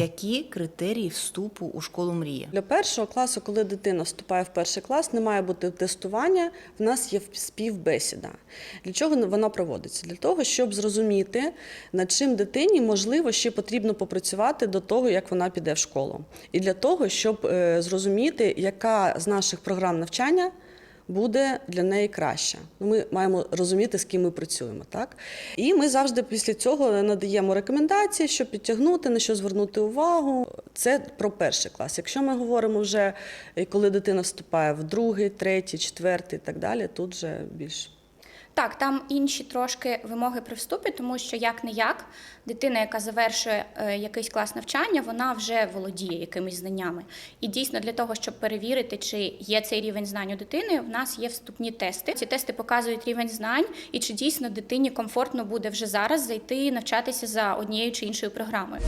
Які критерії вступу у школу мрія? Для першого класу, коли дитина вступає в перший клас, не має бути тестування. В нас є співбесіда. Для чого вона проводиться? Для того, щоб зрозуміти, над чим дитині можливо ще потрібно попрацювати до того, як вона піде в школу. І для того, щоб е, зрозуміти, яка з наших програм навчання. Буде для неї краще. Ну, Ми маємо розуміти, з ким ми працюємо, так і ми завжди після цього надаємо рекомендації, що підтягнути, на що звернути увагу. Це про перший клас. Якщо ми говоримо вже коли дитина вступає в другий, третій, четвертий і так далі, тут вже більш Так, там інші трошки вимоги при вступі, тому що як не як дитина, яка завершує е, якийсь клас навчання, вона вже володіє якимись знаннями. І дійсно для того, щоб перевірити, чи є цей рівень знань у дитини, в нас є вступні тести. Ці тести показують рівень знань і чи дійсно дитині комфортно буде вже зараз зайти навчатися за однією чи іншою програмою.